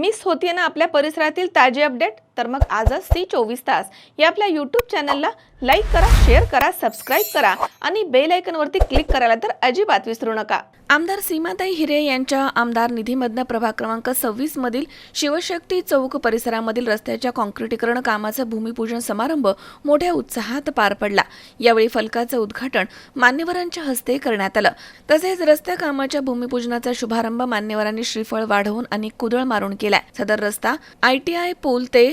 Miss होतीये ना आपल्या परिसरातील ताजे अपडेट? तर मग आजच सी चोवीस तास या आपल्या यूट्यूब चॅनलला लाईक करा शेअर करा सबस्क्राईब करा आणि बेल आयकनवरती क्लिक करायला तर अजिबात विसरू नका. आमदार सीमाताई हिरे यांच्या आमदार निधीमधनं प्रभाग क्रमांक सव्वीस मधील शिवशक्ती चौक परिसरामधील रस्त्याच्या काँक्रिटीकरण कामाचा भूमिपूजन समारंभ मोठ्या उत्साहात पार पडला. यावेळी फलकाचं उद्घाटन मान्यवरांच्या हस्ते करण्यात आलं. तसेच रस्त्या कामाच्या भूमिपूजनाचा शुभारंभ मान्यवरांनी श्रीफळ वाढवून आणि कुदळ मारून केलाय. सदर रस्ता आयटीआय पूल ते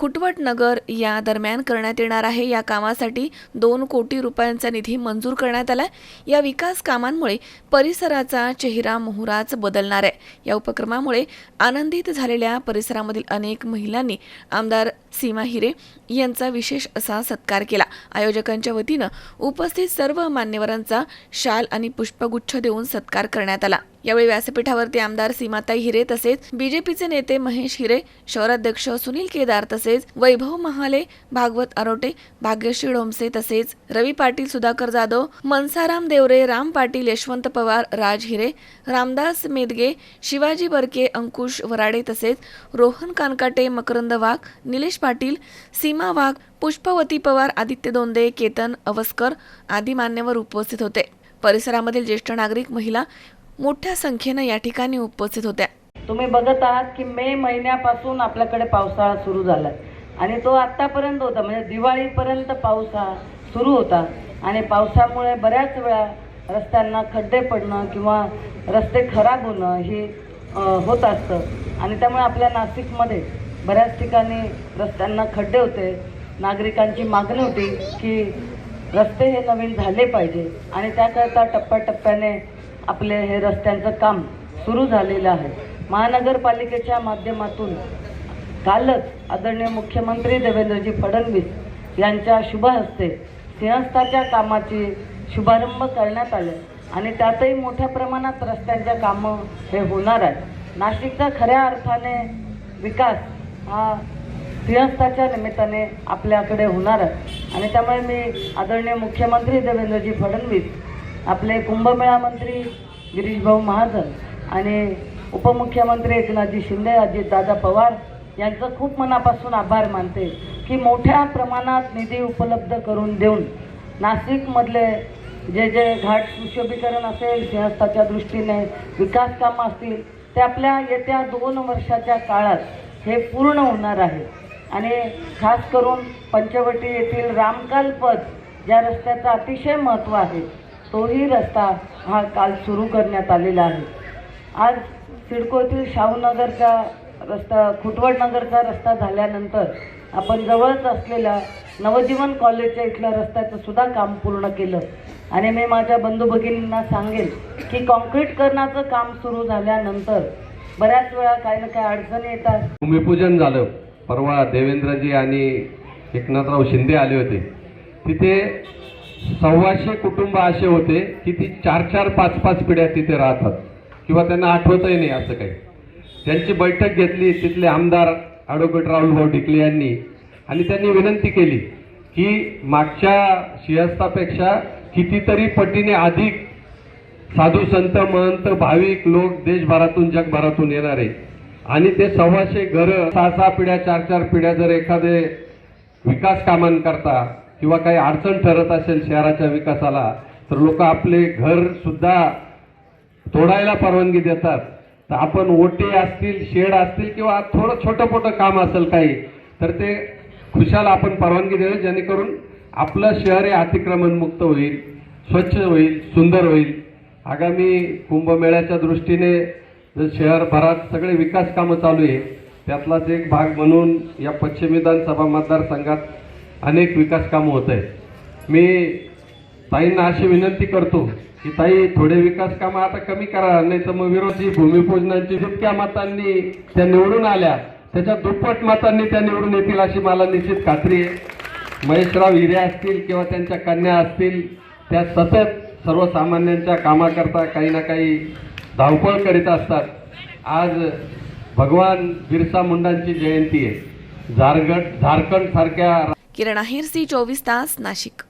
खुटवटनगर या दरम्यान करण्यात येणार आहे. या कामासाठी दोन कोटी रुपयांचा निधी मंजूर करण्यात आला या विकास कामांमुळे परिसराचा चेहरा मोहराच बदलणार आहे. या उपक्रमामुळे आनंदित झालेल्या परिसरामधील अनेक महिलांनी आमदार सीमा हिरे यांचा विशेष असा सत्कार केला. आयोजकांच्या वतीनं उपस्थित सर्व मान्यवरांचा शाल आणि पुष्पगुच्छ देऊन सत्कार करण्यात आला. यावेळी व्यासपीठावरती आमदार सीमाताई हिरे तसेच बीजेपीचे नेते महेश हिरे शहराध्यक्ष सुनील केदार तसेच तसेच वैभव महाले भागवत आरोटे भाग्यश्री डोमसे तसेच रवी पाटील सुधाकर जाधव मनसाराम देवरे राम पाटील यशवंत पवार राज हिरे रामदास मेदगे शिवाजी बर्के अंकुश वराडे तसेच रोहन कानकाटे मकरंद वाघ निलेश पाटील सीमा वाघ पुष्पवती पवार आदित्य दोंदे केतन अवस्कर आदी मान्यवर उपस्थित होते. परिसरामधील ज्येष्ठ नागरिक महिला मोठ्या संख्येनं या ठिकाणी उपस्थित होत्या. तुम्ही बघत आहात की मे महिन्यापासून आपल्याकडे पावसाळा सुरू झाला आणि तो आत्तापर्यंत होता म्हणजे दिवाळीपर्यंत पाऊस हा सुरू होता. आणि पावसामुळे बऱ्याच वेळा रस्त्यांना खड्डे पडणं किंवा रस्ते खराब होणं हे होत असतं. आणि त्यामुळे आपल्या नाशिकमध्ये बऱ्याच ठिकाणी रस्त्यांना खड्डे होते. नागरिकांची मागणी होती की रस्ते हे नवीन झाले पाहिजे. आणि त्याकरता टप्प्याटप्प्याने आपले हे रस्त्यांचं काम सुरू झालेलं आहे. महानगरपालिकेच्या माध्यमातून कालच आदरणीय मुख्यमंत्री देवेंद्रजी फडणवीस यांच्या शुभ हस्ते सिंहस्थाच्या कामाची शुभारंभ करण्यात आले. आणि त्यातही मोठ्या प्रमाणात रस्त्यांच्या कामं हे होणार आहे नाशिकचा खऱ्या अर्थाने विकास हा सिंहस्थाच्या निमित्ताने आपल्याकडे होणार आहे. आणि त्यामुळे मी आदरणीय मुख्यमंत्री देवेंद्रजी फडणवीस आपले कुंभमेळा मंत्री गिरीशभाऊ महाजन आणि उपमुख्यमंत्री एकनाथजी शिंदे अजितदादा पवार यांचं खूप मनापासून आभार मानते की मोठ्या प्रमाणात निधी उपलब्ध करून देऊन नाशिकमधले जे जे घाट सुशोभीकरण असेल सिंहस्थाच्या दृष्टीने विकास कामं असतील ते आपल्या येत्या दोन वर्षाच्या काळात हे पूर्ण होणार आहे. आणि खास करून पंचवटी येथील रामकाल पथ ज्या रस्त्याचं अतिशय महत्त्व आहे तोही रस्ता हा काल सुरू करण्यात आलेला आहे. आज सिडकोतील शाहूनगरचा रस्ता खुटवडनगरचा रस्ता झाल्यानंतर आपण जवळच असलेल्या नवजीवन कॉलेजच्या इथल्या रस्त्याचं सुद्धा काम पूर्ण केलं. आणि मी माझ्या बंधू भगिनींना सांगेन की कॉन्क्रीटकरणाचं काम सुरू झाल्यानंतर बऱ्याच वेळा काही ना काही अडचणी येतात. भूमिपूजन झालं. परवा देवेंद्रजी आणि एकनाथराव शिंदे आले होते. तिथे सव्वाशे कुटुंब असे होते की ती चार चार पाच पाच पिढ्या तिथे राहतात. किंवा त्यांना आठवतही नाही असं काही. त्यांची बैठक घेतली तिथले आमदार ॲडव्होकेट राहुलभाऊ डिकले यांनी. आणि त्यांनी विनंती केली की मागच्या सिंहस्थापेक्षा कितीतरी पटीने अधिक साधू संत महंत भाविक लोक देशभरातून जगभरातून येणार आहे आणि ते सव्वाशे घरं सहा सहा पिढ्या चार चार पिढ्या जर एखादे विकास कामांकरता किंवा काही अडचण ठरत असेल शहराच्या विकासाला तर लोक आपले घरसुद्धा तोडायला परवानगी देतात. तर आपण ओटे असतील शेड असतील किंवा थोडं छोटं मोठं काम असेल काही तर ते खुशाल आपण परवानगी देऊ जेणेकरून आपलं शहर हे अतिक्रमणमुक्त होईल स्वच्छ होईल सुंदर होईल. आगामी कुंभमेळ्याच्या दृष्टीने जर शहरभरात सगळे विकास कामं चालू आहे त्यातलाच एक भाग म्हणून या पश्चिम विधानसभा मतदारसंघात अनेक विकास कामं होत आहेत. मी ताईंना अशी विनंती करतो की ताई थोडे विकास कामं आता कमी करा नाही तर मग विरोधी भूमिपूजनांची जितक्या मतांनी त्या निवडून आल्या. त्याच्या दुप्पट मतांनी त्या निवडून येतील अशी मला निश्चित खात्री आहे. महेशराव हिरे असतील किंवा त्यांच्या कन्या असतील त्या सतत सर्वसामान्यांच्या कामाकरता काही ना काही धावपळ करीत असतात. आज भगवान बिरसा मुंडांची जयंती आहे. झारखंड झारखंड सारख्या किरण आहेर सी चोवीस तास नाशिक.